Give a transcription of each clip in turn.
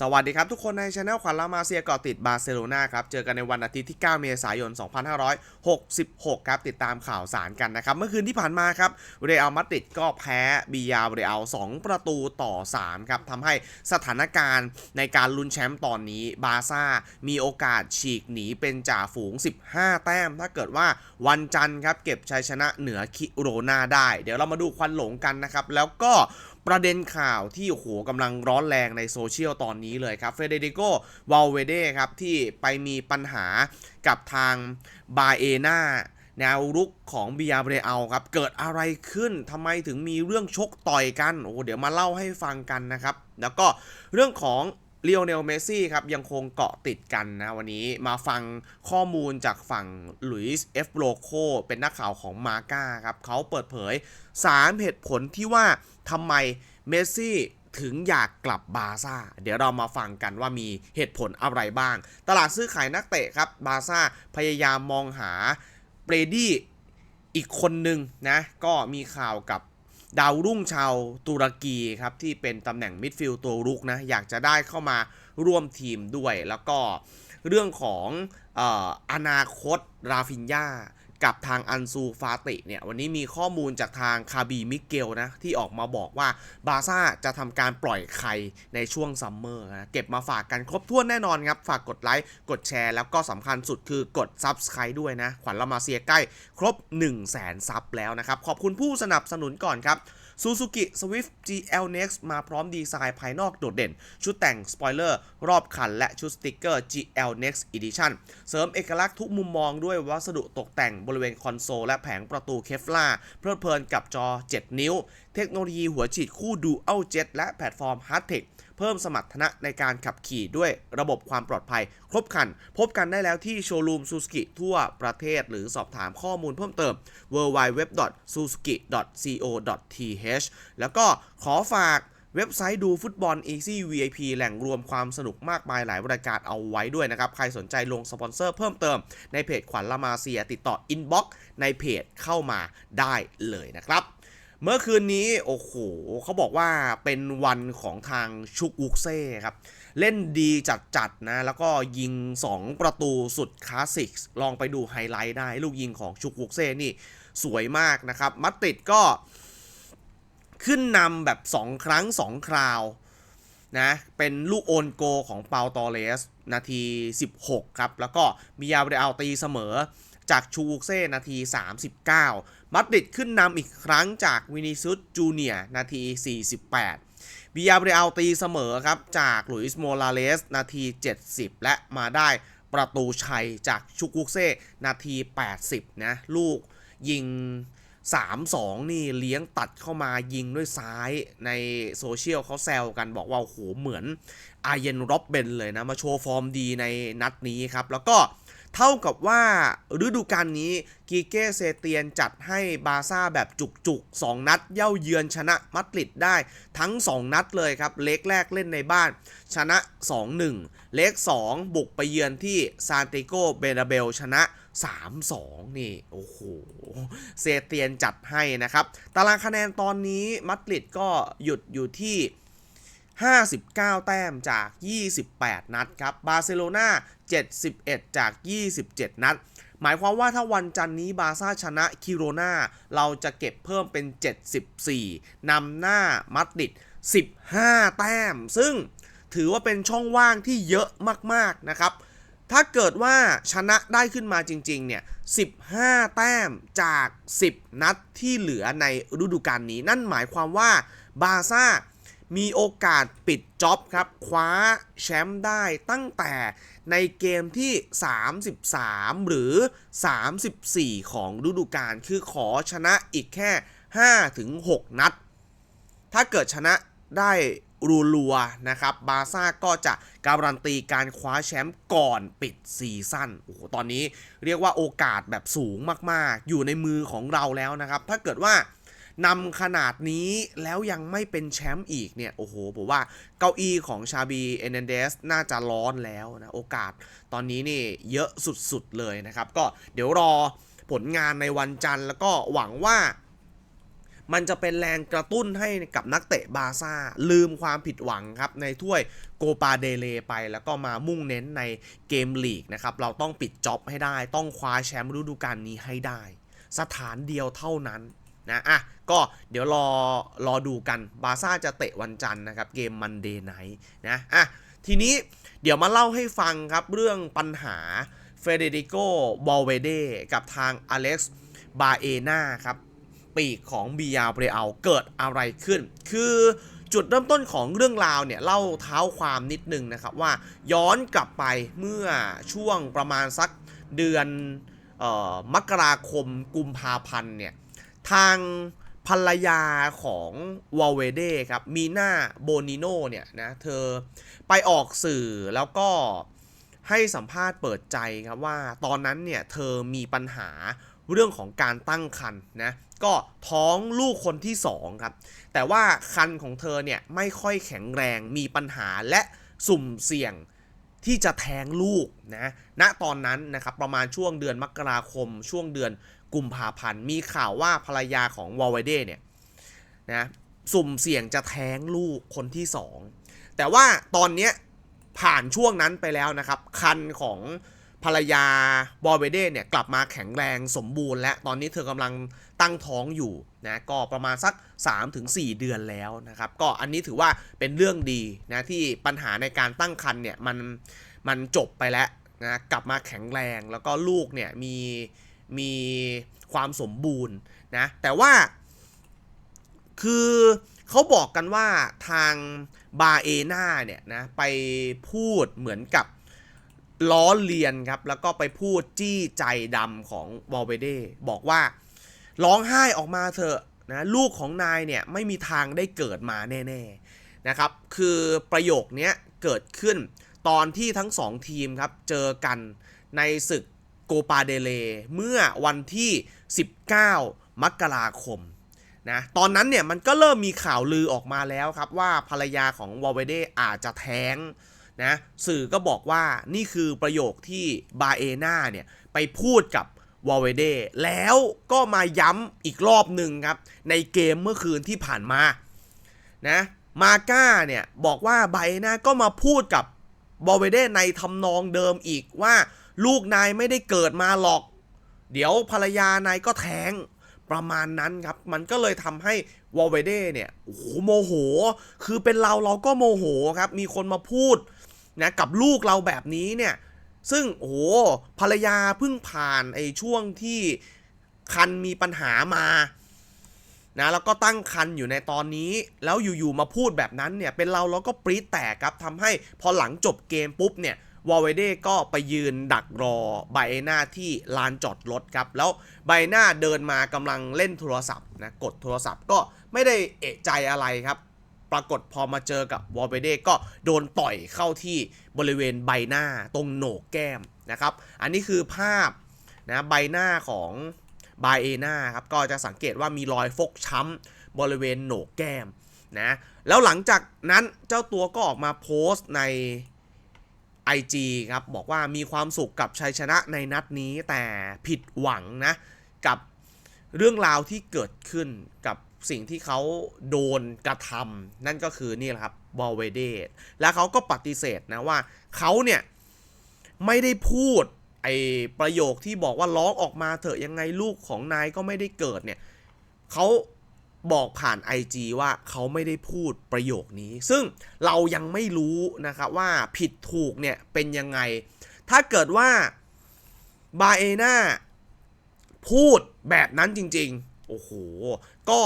สวัสดีครับทุกคนในช anel ขวัญลามาเซียเกาะติดบาร์เซโลนาครับ เจอกันในวันอาทิตย์ที่ 9 เมษายน 2566 ครับ ติดตามข่าวสารกันนะครับ เมื่อคืนที่ผ่านมาครับ เรอัลมาดริดก็แพ้บียาเรอัล2ประตูต่อ 3 ครับทำให้สถานการณ์ในการลุ้นแชมป์ตอนนี้บาซ่ามีโอกาสฉีกหนีเป็นจ่าฝูง 15 แต้ม ถ้าเกิดว่าวันจันทร์ครับเก็บชัยชนะเหนือคิโรนาได้ เดี๋ยวเรามาดูควันหลงกันนะครับแล้วก็ ประเด็นข่าวที่โอ้โหกำลังร้อนแรงในโซเชียลตอนนี้เลยครับเฟเดริโกวาลเวเดครับ ที่ไปมีปัญหากับทางบาเอนาแนวรุกของบิยาเบรเอลครับ เกิดอะไรขึ้นทำไมถึงมีเรื่องชกต่อยกัน โอ้เดี๋ยวมาเล่าให้ฟังกันนะครับ แล้วก็เรื่องของ เลโอเนลเมซี่ครับยังคงเกาะติดกันนะวันนี้มาฟังข้อมูลจากฝั่งหลุยส์เอฟโลโคเป็นนักข่าวของมาก้าครับเขาเปิดเผย 3 เหตุผลที่ว่าทำไมเมสซี่ถึงอยากกลับบาซ่า เดี๋ยวเรามาฟังกันว่ามีเหตุผลอะไรบ้าง ตลาดซื้อขายนักเตะครับ บาซ่าพยายามมองหาเบรดี้อีกคนหนึ่งนะ ก็มีข่าวกับ ดาวรุ่งชาวตุรกีครับที่เป็นตำแหน่งมิดฟิลด์ตัวรุกนะอยากจะได้เข้ามาร่วมทีมด้วย แล้วก็เรื่องของอออนาคตราฟินยา กับทางอันซูฟาติเนี่ยวันนี้มีข้อมูลจากทางคาบีมิเกลนะที่ออกมาบอกว่าบาซ่าจะทำการปล่อยใครในช่วงซัมเมอร์นะเก็บมาฝากกันครบถ้วนแน่นอนครับ ฝากกดไลค์ กดแชร์ แล้วก็สำคัญสุดคือกด Subscribe ด้วยนะ ขวัญละมาเซียใกล้ครบ 1 0 0 0 0แสนซับแล้วนะครับ ขอบคุณผู้สนับสนุนก่อนครับ Suzuki Swift GL Next มาพร้อมดีไซน์ภายนอกโดดเด่น ชุดแต่งสปอยเลอร์รอบคัน และชุดสติกเกอร์ GL Next Edition เสริมเอกลักษณ์ทุกมุมมองด้วยวัสดุตกแต่งบริเวณคอนโซลและแผงประตูเคฟลาเพลิดเพลินกับจอ 7 นิ้ว เทคโนโลยีหัวฉีดคู่ Dual Jet และแพลตฟอร์ม Hardtech เพิ่มสมรรถนะในการขับขี่ด้วยระบบความปลอดภัย ครบครัน พบกันได้แล้วที่โชว์รูมซูซูกิทั่วประเทศหรือสอบถามข้อมูลเพิ่มเติม www.suzuki.co.th แล้วก็ขอฝากเว็บไซต์ดูฟุตบอล Easy VIP แหล่งรวมความสนุกมากมายหลายรายการเอาไว้ด้วยนะครับ ใครสนใจลงสปอนเซอร์เพิ่มเติม ในเพจขวัญละมาเซียติดต่ออินบ็อกในเพจเข้ามาได้เลยนะครับ เมื่อคืนนี้โอ้โหเขาบอกว่าเป็นวันของทางชุกวุกเซ่ครับ เล่นดีจัดๆนะ แล้วก็ยิง 2 ประตูสุดคลาสสิกลองไปดูไฮไลท์ได้ ลูกยิงของชุกวุกเซ่นี่สวยมากนะครับ มัดติดก็ขึ้นนำแบบ 2 ครั้ง 2 คราวนะเป็นลูกโอนโกของเปาตอเลส นาที 16 ครับ แล้วก็มียาวเบรเอาตีเสมอจากชูวุกเซ่นาที 39 มัดริดขึ้นนำอีกครั้งจากวินิซุสจูเนียนาที 48บิยาเบรเอาตีเสมอครับจากหลุยส์โมลาเลสนาที 70 และมาได้ประตูชัยจากชุกุกเซ่นาที 80 นะ ลูกยิง 3-2 นี่เลี้ยงตัดเข้ามายิงด้วยซ้ายในโซเชียลเขาแซวกันบอกว่าโอ้โหเหมือนอาเยนร็อบเบนเลยนะ มาโชว์ฟอร์มดีในนัดนี้ครับ แล้วก็ เท่ากับว่าฤดูกาลนี้กีเก้เซเตียนจัดให้บาซ่าแบบจุกๆ 2 นัดเย่าเยือนชนะมัดริดได้ทั้ง 2 นัดเลยครับ เล็กแรกเล่นในบ้าน ชนะ 2-1 เล็ก 2 บุกไปเยือนที่ซานติโกเบนาเบลชนะ 3-2 นี่ โอ้โห เซเตียนจัดให้นะครับ ตารางคะแนนตอนนี้มัดริดก็หยุดอยู่ที่ 59 แต้มจาก 28 นัดครับ บาร์เซโลนา71 จาก 27 นัด หมายความว่าถ้าวันจันนี้บาร์ซ่าชนะคิโรนาเราจะเก็บเพิ่มเป็น 74นำหน้ามัดริด15 แต้ม ซึ่งถือว่าเป็นช่องว่างที่เยอะมากๆนะครับ ถ้าเกิดว่าชนะได้ขึ้นมาจริงๆเนี่ย 15 แต้มจาก 10 นัดที่เหลือในฤดูกาลนี้ นั่นหมายความว่าบาร์ซ่า มีโอกาสปิดจ็อบครับ คว้าแชมป์ได้ตั้งแต่ในเกมที่ 33 หรือ 34 ของฤดูกาลคือขอชนะอีกแค่ 5-6 นัด ถ้าเกิดชนะได้รัวๆนะครับ บาซ่าก็จะการันตีการคว้าแชมป์ก่อนปิดซีซั่น โอ้โห ตอนนี้เรียกว่าโอกาสแบบสูงมาก ๆ อยู่ในมือของเราแล้วนะครับ ถ้าเกิดว่า นำขนาดนี้แล้วยังไม่เป็นแชมป์อีกเนี่ย โอ้โห ผมว่าเก้าอี้ของชาบีเอเนเดสน่าจะร้อนแล้วนะ โอกาสตอนนี้นี่เยอะสุดๆเลยนะครับ ก็เดี๋ยวรอผลงานในวันจันทร์แล้วก็หวังว่ามันจะเป็นแรงกระตุ้นให้กับนักเตะบาร์ซ่า ลืมความผิดหวังครับ ในถ้วยโกปาเดเลไป แล้วก็มามุ่งเน้นในเกมลีกนะครับ เราต้องปิดจ็อบให้ได้ ต้องคว้าแชมป์ฤดูกาลนี้ให้ได้ สถานเดียวเท่านั้น นะอะก็เดี๋ยวรอรอดูกันบาร์ซ่าจะเตะวันจันทร์นะครับ เกมมันเดย์ไนท์นะอะทีนี้เดี๋ยวมาเล่าให้ฟังครับ เรื่องปัญหาเฟเดริโกบอลเวเดกับทางอเล็กซ์บาเอนาครับปีกของบียาเบรเอาเกิดอะไรขึ้น คือจุดเริ่มต้นของเรื่องราวเนี่ย เล่าเท้าความนิดนึงนะครับ ว่าย้อนกลับไปเมื่อช่วงประมาณสักเดือนออมกราคมกุมภาพันธ์เนี่ย ทางภรรยาของวาเวเดครับ มีนาโบนิโนเนี่ยนะ เธอไปออกสื่อแล้วก็ให้สัมภาษณ์เปิดใจครับว่าตอนนั้นเนี่ย เธอมีปัญหาเรื่องของการตั้งครรภ์นะก็ท้องลูกคนที่สองครับ แต่ว่าคันของเธอเนี่ย ไม่ค่อยแข็งแรงมีปัญหาและสุ่มเสี่ยงที่จะแท้งลูกนะณตอนนั้นนะครับ ประมาณช่วงเดือนมกราคมช่วงเดือน กุมภาพันธ์มีข่าวว่าภรรยาของวอลเวเดเนี่ยนะสุ่มเสี่ยงจะแท้งลูกคนที่สองแต่ว่าตอนเนี้ยผ่านช่วงนั้นไปแล้วนะครับ คันของภรรยาบอลเวเดเนี่ยกลับมาแข็งแรงสมบูรณ์ และตอนนี้เธอกำลังตั้งท้องอยู่นะก็ประมาณสัก 3-4 เดือนแล้วนะครับ ก็อันนี้ถือว่าเป็นเรื่องดีนะที่ปัญหาในการตั้งครรภ์เนี่ยมันมันจบไปแล้วนะกลับมาแข็งแรงแล้วก็ลูกเนี่ยมี มีความสมบูรณ์นะ แต่ว่า คือเขาบอกกันว่าทางบาเอนาเนี่ยนะ ไปพูดเหมือนกับล้อเลียนครับ แล้วก็ไปพูดจี้ใจดำของวอลเวเดบอกว่าร้องไห้ออกมาเถอะนะลูกของนายเนี่ยไม่มีทางได้เกิดมาแน่ๆนะครับ คือประโยคนี้เกิดขึ้นตอนที่ทั้งสองทีมครับ เจอกันในศึก โกปาเดเลเมื่อวันที่ 19 มกราคมนะตอนนั้นเนี่ยมันก็เริ่มมีข่าวลือออกมาแล้วครับว่าภรรยาของวอลเวเดอาจจะแท้งนะสื่อก็บอกว่านี่คือประโยคที่บาเอนาเนี่ยไปพูดกับวอลเวเดแล้วก็มาย้ำอีกรอบหนึ่งครับ ในเกมเมื่อคืนที่ผ่านมานะมาก้าเนี่ยบอกว่าบาเอนาก็มาพูดกับวอลเวเดในทำนองเดิมอีกว่า ลูกนายไม่ได้เกิดมาหรอก เดี๋ยวภรรยานายก็แท้งประมาณนั้นครับ มันก็เลยทำให้วอลเวเดเนี่ยโอ้โหโมโห คือเป็นเราเราก็โมโหครับ มีคนมาพูดนะกับลูกเราแบบนี้เนี่ย ซึ่งโอ้โหภรรยาเพิ่งผ่านไอ้ช่วงที่คันมีปัญหามานะแล้วก็ตั้งคันอยู่ในตอนนี้ แล้วอยู่ๆมาพูดแบบนั้นเนี่ย เป็นเราเราก็ปรี๊ดแตกครับทำให้พอหลังจบเกมปุ๊บเนี่ย วอลเวเดก็ไปยืนดักรอไบเอนาที่ลานจอดรถครับ แล้วไบเอนาเดินมากำลังเล่นโทรศัพท์นะกดโทรศัพท์ก็ไม่ได้เอะใจอะไรครับปรากฏพอมาเจอกับวอลเวเดก็โดนต่อยเข้าที่บริเวณใบหน้าตรงโหนกแก้มนะครับ อันนี้คือภาพนะใบหน้าของบาเอนาครับ ก็จะสังเกตว่ามีรอยฟกช้ำบริเวณโหนกแก้มนะ แล้วหลังจากนั้นเจ้าตัวก็ออกมาโพสต์ใน IG ครับบอกว่ามีความสุขกับชัยชนะในนัดนี้แต่ผิดหวังนะ กับเรื่องราวที่เกิดขึ้นกับสิ่งที่เขาโดนกระทำนั่นก็คือนี่แหละครับบอลเวเดตและเขาก็ปฏิเสธนะว่าเขาเนี่ย ไม่ได้พูดไอประโยคที่บอกว่าร้องออกมาเถอะยังไงลูกของนายก็ไม่ได้เกิดเนี่ยเขา บอกผ่าน IG ว่าเขาไม่ได้พูดประโยคนี้ ซึ่งเรายังไม่รู้นะครับว่าผิดถูกเนี่ยเป็นยังไง ถ้าเกิดว่าบาเอนาพูดแบบนั้นจริง ๆ โอ้โห ก็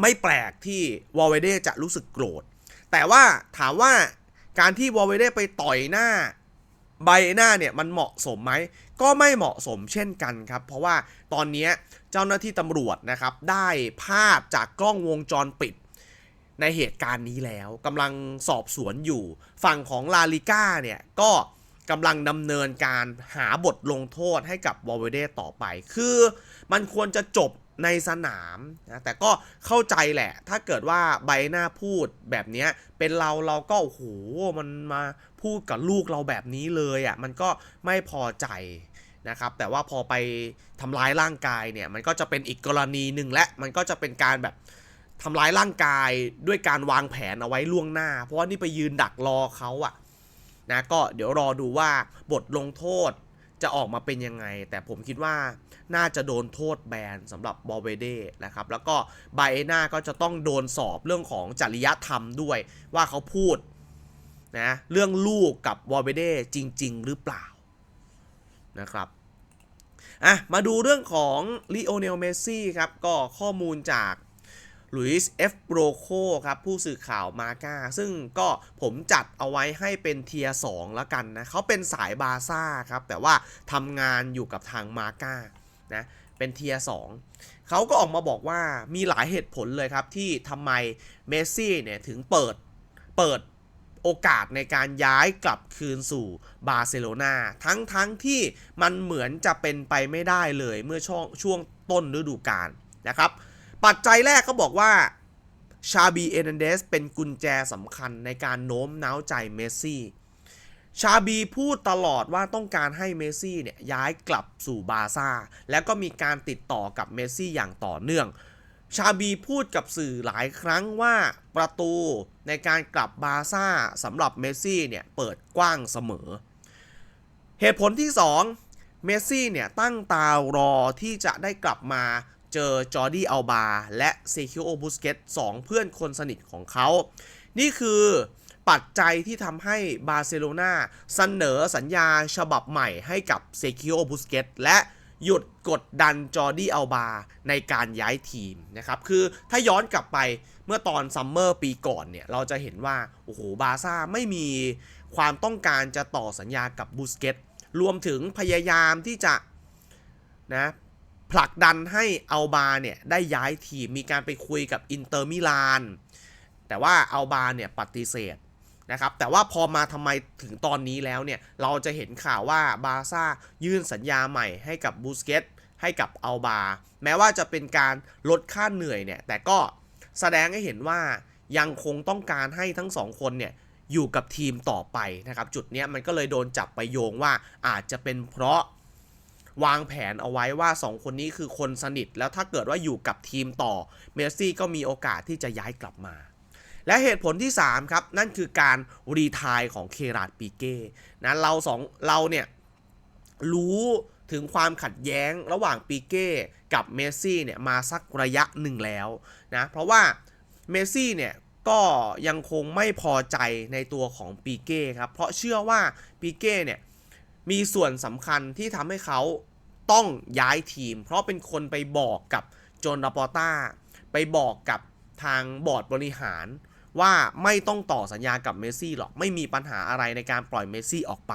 ไม่แปลกที่วอลเวเดจะรู้สึกโกรธ แต่ว่าถามว่าการที่วอลเวเดไปต่อยหน้าไบหน้าเนี่ยมันเหมาะสมไหม ก็ไม่เหมาะสมเช่นกันครับ เพราะว่าตอนนี้ เจ้าหน้าที่ตำรวจนะครับ ได้ภาพจากกล้องวงจรปิด ในเหตุการณ์นี้แล้วกำลังสอบสวนอยู่ ฝั่งของลาลิก้าเนี่ยก็กำลังดำเนินการหาบทลงโทษให้กับวอลเวเดต่อไป คือมันควรจะจบในสนามนะแต่ก็เข้าใจแหละ ถ้าเกิดว่าใบหน้าพูดแบบนี้เป็นเราเราก็โอ้โหมันมาพูดกับลูกเราแบบนี้เลยอะ่ะมันก็ไม่พอใจ นะครับแต่ว่าพอไปทำร้ายร่างกายเนี่ยมันก็จะเป็นอีกกรณีหนึ่งและมันก็จะเป็นการแบบทำร้ายร่างกายด้วยการวางแผนเอาไว้ล่วงหน้า เพราะว่านี่ไปยืนดักรอเขาอะนะก็เดี๋ยวรอดูว่าบทลงโทษจะออกมาเป็นยังไง แต่ผมคิดว่าน่าจะโดนโทษแบนสำหรับบอเวเด้นะครับ แล้วก็ไบเอนาก็จะต้องโดนสอบเรื่องของจริยธรรมด้วย ว่าเขาพูดนะเรื่องลูกกับวอลเบเด้จริง ๆ หรือเปล่า นะครับอะมาดูเรื่องของลีโอเนลเมสซี่ครับก็ข้อมูลจากลุยส์เอฟโบรโคครับผู้สื่อข่าวมาก้า ซึ่งก็ผมจัดเอาไว้ให้เป็นเทียสองแล้วกันนะเขาเป็นสายบาซ่าครับ แต่ว่าทำงานอยู่กับทางมาก้านะเป็นเทียสองเขาก็ออกมาบอกว่ามีหลายเหตุผลเลยครับ ที่ทำไมเมสซี่เนี่ยถึงเปิดเปิด โอกาสในการย้ายกลับคืนสู่บาร์เซโลนาทั้งทั้งที่มันเหมือนจะเป็นไปไม่ได้เลยเมื่อช่วงช่วงต้นฤดูกาลนะครับ ปัจจัยแรกเขาบอกว่าชาบีเอเนเดสเป็นกุญแจสำคัญในการโน้มน้าวใจเมสซี่ชาบีพูดตลอดว่าต้องการให้เมสซี่เนี่ยย้ายกลับสู่บาร์ซ่า แล้วก็มีการติดต่อกับเมสซี่อย่างต่อเนื่อง ชาบีพูดกับสื่อหลายครั้งว่าประตูในการกลับบาร์ซ่าสำหรับเมสซี่เนี่ยเปิดกว้างเสมอ เหตุผลที่ 2 เมสซี่เนี่ยตั้งตารอที่จะได้กลับมาเจอจอร์ดี้อัลบาและเซคิโอบุสเกตสองเพื่อนคนสนิทของเขา นี่คือปัจจัยที่ทำให้บาร์เซโลนาเสนอสัญญาฉบับใหม่ให้กับเซคิโอบุสเกตและ หยุดกดดันจอร์ดี้อัลบาในการย้ายทีมนะครับคือถ้าย้อนกลับไปเมื่อตอนซัมเมอร์ปีก่อนเนี่ย เราจะเห็นว่า โอ้โห บาซ่าไม่มีความต้องการจะต่อสัญญากับบุสเกตรวมถึงพยายามที่จะนะผลักดันให้อัลบาเนี่ย ได้ย้ายทีมมีการไปคุยกับอินเตอร์มิลานแต่ว่าอัลบาเนี่ยปฏิเสธ นะครับแต่ว่าพอมาทำไมถึงตอนนี้แล้วเนี่ยเราจะเห็นข่าวว่าบาร์ซ่ายื่นสัญญาใหม่ให้กับบูสเกตให้กับอัลบาแม้ว่าจะเป็นการลดค่าเหนื่อยเนี่ยแต่ก็แสดงให้เห็นว่ายังคงต้องการให้ทั้งสองคนเนี่ยอยู่กับทีมต่อไปนะครับ จุดเนี้ยมันก็เลยโดนจับไปโยงว่าอาจจะเป็นเพราะวางแผนเอาไว้ว่า 2 คนนี้คือคนสนิท แล้วถ้าเกิดว่าอยู่กับทีมต่อ เมสซี่ก็มีโอกาสที่จะย้ายกลับมา และเหตุผลที่ 3 ครับ นั่นคือการรีทายของเคราดปีเก้นะเราสองเราเนี่ย รู้ถึงความขัดแย้งระหว่างปีเก้กับเมสซี่เนี่ย มาสักระยะหนึ่งแล้วนะเพราะว่าเมสซี่เนี่ยก็ยังคงไม่พอใจในตัวของปีเก้ครับ เพราะเชื่อว่าปีเก้เนี่ยมีส่วนสำคัญที่ทำให้เขาต้องย้ายทีม เพราะเป็นคนไปบอกกับโจนราปอต้า ไปบอกกับทางบอร์ดบริหาร ว่าไม่ต้องต่อสัญญากับเมสซี่หรอก ไม่มีปัญหาอะไรในการปล่อยเมสซี่ออกไป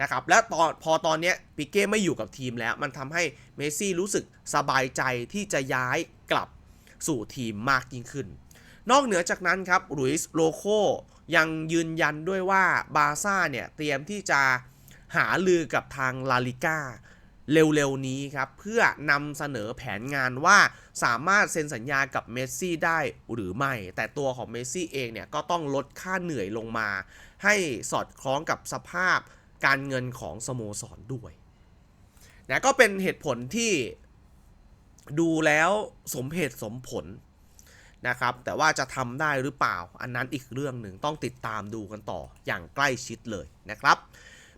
นะครับและตอนพอตอนนี้ปิเก้ไม่อยู่กับทีมแล้ว มันทำให้เมสซี่รู้สึกสบายใจที่จะย้ายกลับสู่ทีมมากยิ่งขึ้น นอกเหนือจากนั้นครับลุยส์โลโคยังยืนยันด้วยว่าบาซ่าเนี่ยเตรียมที่จะหาลือกับทางลาลิก้า เร็วๆนี้ครับ เพื่อนำเสนอแผนงานว่าสามารถเซ็นสัญญากับเมสซี่ได้หรือไม่ แต่ตัวของเมสซี่เองเนี่ยก็ต้องลดค่าเหนื่อยลงมา ให้สอดคล้องกับสภาพการเงินของสโมสรด้วยนะก็เป็นเหตุผลที่ดูแล้วสมเหตุสมผลนะครับ แต่ว่าจะทำได้หรือเปล่า อันนั้นอีกเรื่องหนึ่งต้องติดตามดูกันต่ออย่างใกล้ชิดเลยนะครับ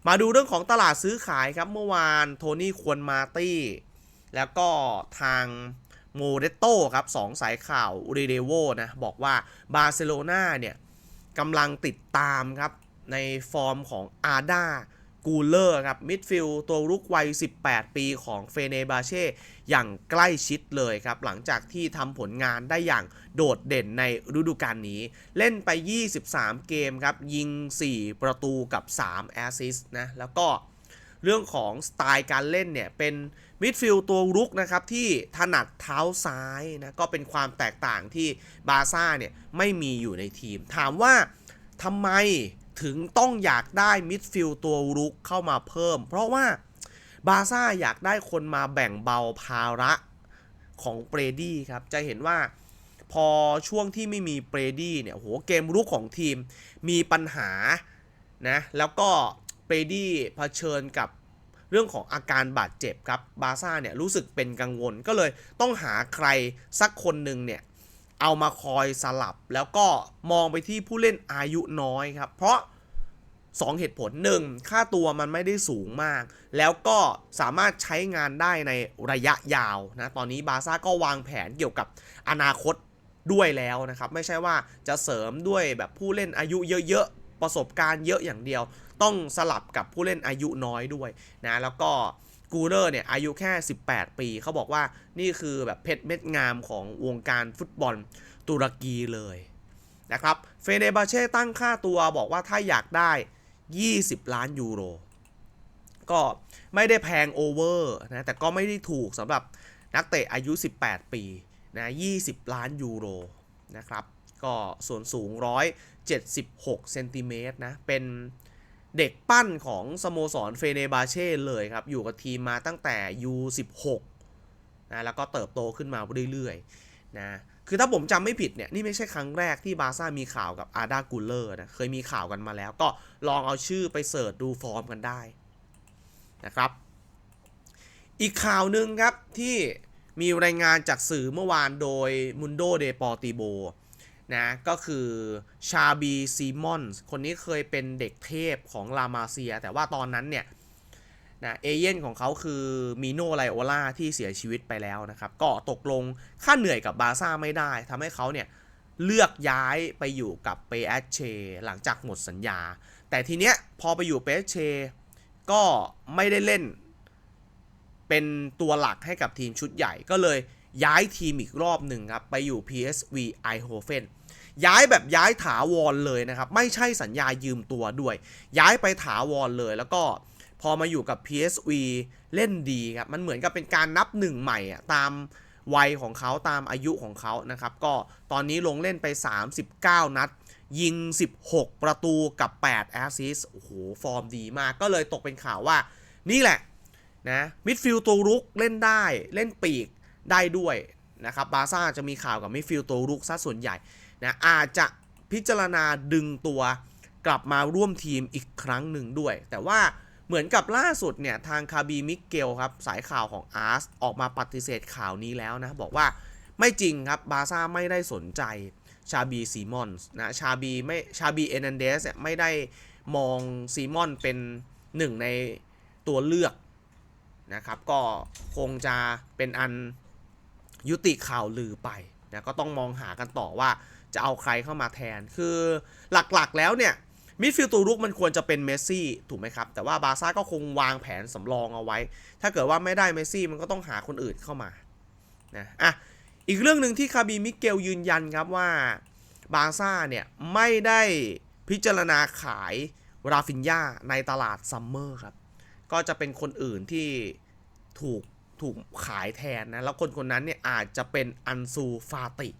มาดูเรื่องของตลาดซื้อขายครับ เมื่อวานโทนี่ควนมาตี้ แล้วก็ทางโมเดโต้ครับสองสายข่าวรีเดโวนะ บอกว่าบาร์เซโลนาเนี่ยกำลังติดตามครับ ในฟอร์มของอาดา กูเลอร์ครับมิดฟิลตัวรุกวัย 18 ปีของเฟเนบาเช่อย่างใกล้ชิดเลยครับ หลังจากที่ทำผลงานได้อย่างโดดเด่นในฤดูกาลนี้ เล่นไป 23 เกมครับ ยิง 4 ประตูกับ 3 แอสซิสต์นะ แล้วก็เรื่องของสไตล์การเล่นเนี่ย เป็นมิดฟิลตัวรุกนะครับที่ถนัดเท้าซ้ายนะ ก็เป็นความแตกต่างที่บาซ่าเนี่ยไม่มีอยู่ในทีม ถามว่าทำไม ถึงต้องอยากได้มิดฟิลด์ตัวรุกเข้ามาเพิ่ม เพราะว่าบาซ่าอยากได้คนมาแบ่งเบาภาระของเบรดี้ครับ จะเห็นว่าพอช่วงที่ไม่มีเบรดี้เนี่ยโหเกมรุกของทีมมีปัญหานะแล้วก็เบรดี้เผชิญกับเรื่องของอาการบาดเจ็บครับบาร์ซ่าเนี่ยรู้สึกเป็นกังวลก็เลยต้องหาใครสักคนหนึ่งเนี่ยเอามาคอยสลับแล้วก็มองไปที่ผู้เล่นอายุน้อยครับ เพราะ 2 เหตุผล 1. ค่าตัวมันไม่ได้สูงมาก แล้วก็สามารถใช้งานได้ในระยะยาวนะ ตอนนี้บาซ่าก็วางแผนเกี่ยวกับอนาคตด้วยแล้วนะครับ ไม่ใช่ว่าจะเสริมด้วยแบบผู้เล่นอายุเยอะๆ ประสบการณ์เยอะอย่างเดียว ต้องสลับกับผู้เล่นอายุน้อยด้วยนะ แล้วก็กูเลอร์เนี่ยอายุแค่ 18 ปีเขาบอกว่านี่คือแบบเพชรเม็ดงามของวงการฟุตบอลตุรกีเลยนะครับ เฟเนบาเช่ตั้งค่าตัวบอกว่าถ้าอยากได้ 20 ล้านยูโร ก็ไม่ได้แพงโอเวอร์นะ แต่ก็ไม่ได้ถูกสำหรับนักเตะอายุ 18 ปีนะ20 ล้านยูโรนะครับ ก็ส่วนสูง 176 เซนติเมตรนะ เป็นเด็กปั้นของสโมสรเฟเนบาเช่เลยครับ อยู่กับทีมมาตั้งแต่ U16 นะแล้วก็เติบโตขึ้นมาเรื่อยๆ นะคือถ้าผมจำไม่ผิดเนี่ยนี่ไม่ใช่ครั้งแรกที่บาร์ซ่ามีข่าวกับอาดากูเลอร์นะเคยมีข่าวกันมาแล้ว ก็ลองเอาชื่อไปเสิร์ชดูฟอร์มกันได้นะครับ อีกข่าวหนึ่งครับที่มีรายงานจากสื่อเมื่อวานโดยมุนโดเดปอติโบนะก็คือชาบีซีมอนส์คนนี้เคยเป็นเด็กเทพของลามาเซีย แต่ว่าตอนนั้นเนี่ย นะเอเย่นของเขาคือมิโนไลโอล่าที่เสียชีวิตไปแล้วนะครับ ก็ตกลงค่าเหนื่อยกับบาร์ซ่าไม่ได้ทำให้เขาเนี่ยเลือกย้ายไปอยู่กับเปเอชเชหลังจากหมดสัญญา แต่ทีเนี้ยพอไปอยู่เปเอชเชก็ไม่ได้เล่น เป็นตัวหลักให้กับทีมชุดใหญ่ก็เลยย้ายทีมอีกรอบหนึ่งครับ ไปอยู่ PSV Eindhoven ย้ายแบบย้ายถาวรเลยนะครับ ไม่ใช่สัญญายืมตัวด้วย ย้ายไปถาวรเลยแล้วก็ พอมาอยู่กับ PSV เล่นดีครับ มันเหมือนกับเป็นการนับหนึ่งใหม่อะตามวัยของเขาตามอายุของเขานะครับ ก็ตอนนี้ลงเล่นไป 39 นัด ยิง 16 ประตูกับ 8 แอสซิสโอ้โห ฟอร์มดีมาก ก็เลยตกเป็นข่าวว่า นี่แหละนะมิดฟิลตัวรุกเล่นได้เล่นปีกได้ด้วยนะครับบาร์ซ่าจะมีข่าวกับมิดฟิลตัวรุกซะส่วนใหญ่นะอาจจะพิจารณาดึงตัวกลับมาร่วมทีมอีกครั้งหนึ่งด้วย แต่ว่า เหมือนกับล่าสุดเนี่ยทางคาบีมิเกลครับสายข่าวของอาร์สออกมาปฏิเสธข่าวนี้แล้วนะ บอกว่าไม่จริงครับบาซ่าไม่ได้สนใจชาบีซีมอนส์นะชาบีไม่ชาบีเอนันเดสไม่ได้มองซีมอนเป็นหนึ่งในตัวเลือกนะครับก็คงจะเป็นอันยุติข่าวลือไปนะก็ต้องมองหากันต่อว่าจะเอาใครเข้ามาแทนคือหลักๆแล้วเนี่ย มิดฟิลด์ตัวรุกมันควรจะเป็นเมสซี่ถูกไหมครับ แต่ว่าบาร์ซ่าก็คงวางแผนสำรองเอาไว้ ถ้าเกิดว่าไม่ได้เมสซี่มันก็ต้องหาคนอื่นเข้ามานะอะอีกเรื่องหนึ่งที่คาบีมิเกลยืนยันครับว่าบาร์ซ่าเนี่ยไม่ได้พิจารณาขายราฟินยาในตลาดซัมเมอร์ครับ ก็จะเป็นคนอื่นที่ถูกถูกขายแทนนะ แล้วคนคนนั้นเนี่ยอาจจะเป็นอันซูฟาติ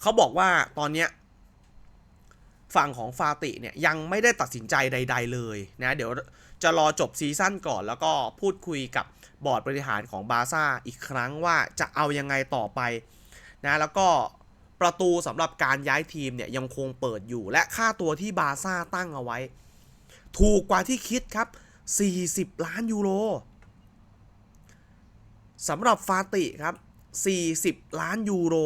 เขาบอกว่าตอนเนี้ย ฝั่งของฟาติเนี่ยยังไม่ได้ตัดสินใจใด ๆ เลยนะเดี๋ยวจะรอจบซีซั่นก่อนแล้วก็พูดคุยกับบอร์ดบริหารของบาซ่าอีกครั้งว่าจะเอายังไงต่อไปนะแล้วก็ประตูสำหรับการย้ายทีมเนี่ยยังคงเปิดอยู่ และค่าตัวที่บาซ่าตั้งเอาไว้ ถูกกว่าที่คิดครับ 40 ล้านยูโรสำหรับฟาติครับ 40 ล้านยูโร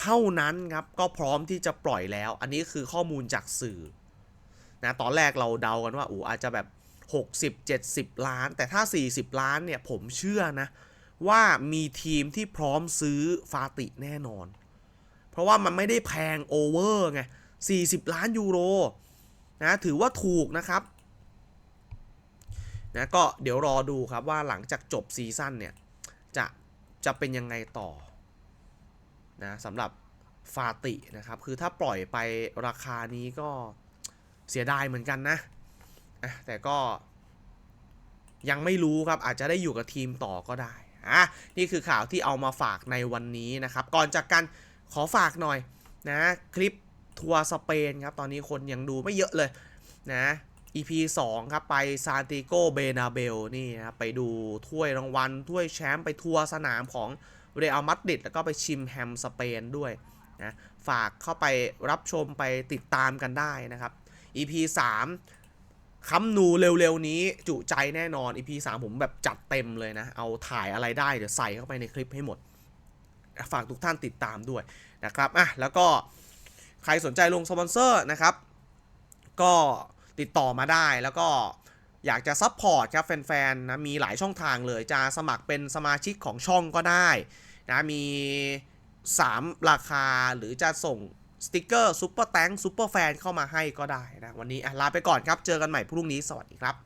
เท่านั้นครับก็พร้อมที่จะปล่อยแล้ว อันนี้คือข้อมูลจากสื่อนะตอนแรกเราเดากันว่าอูอาจจะแบบ 60 70 ล้าน แต่ถ้า 40 ล้านเนี่ยผมเชื่อนะว่ามีทีมที่พร้อมซื้อฟาติแน่นอน เพราะว่ามันไม่ได้แพงโอเวอร์ไง 40 ล้านยูโรนะถือว่าถูกนะครับนะก็เดี๋ยวรอดูครับว่าหลังจากจบซีซั่นเนี่ย จะจะเป็นยังไงต่อ นะสำหรับฟาตินะครับ คือถ้าปล่อยไปราคานี้ก็เสียดายเหมือนกันนะะแต่ก็ยังไม่รู้ครับ อาจจะได้อยู่กับทีมต่อก็ได้อะนี่คือข่าวที่เอามาฝากในวันนี้นะครับ ก่อนจากกันขอฝากหน่อยนะคลิปทัวร์สเปนครับ ตอนนี้คนยังดูไม่เยอะเลยนะ EP 2 ครับ ไปซานติโกเบนาเบลนี่นะไปดูถ้วยรางวัลถ้วยแชมป์ไปทัวร์สนามของ เรอัลมาดริดแล้วก็ไปชิมแฮมสเปนด้วยนะฝากเข้าไปรับชมไปติดตามกันได้นะครับ EP 3ค้ำนูเร็วๆนี้จุใจแน่นอน EP 3ผมแบบจัดเต็มเลยนะ เอาถ่ายอะไรได้เดี๋ยวใส่เข้าไปในคลิปให้หมด ฝากทุกท่านติดตามด้วยนะครับอะแล้วก็ใครสนใจลงสปอนเซอร์นะครับ ก็ติดต่อมาได้แล้วก็อยากจะซัพพอร์ตครับแฟนๆนะมีหลายช่องทางเลยจะสมัครเป็นสมาชิกของช่องก็ได้ นะมี 3 ราคาหรือจะส่งสติกเกอร์ซูเปอร์แตงซูเปอร์แฟนเข้ามาให้ก็ได้นะ วันนี้ลาไปก่อนครับ เจอกันใหม่พรุ่งนี้สวัสดีครับ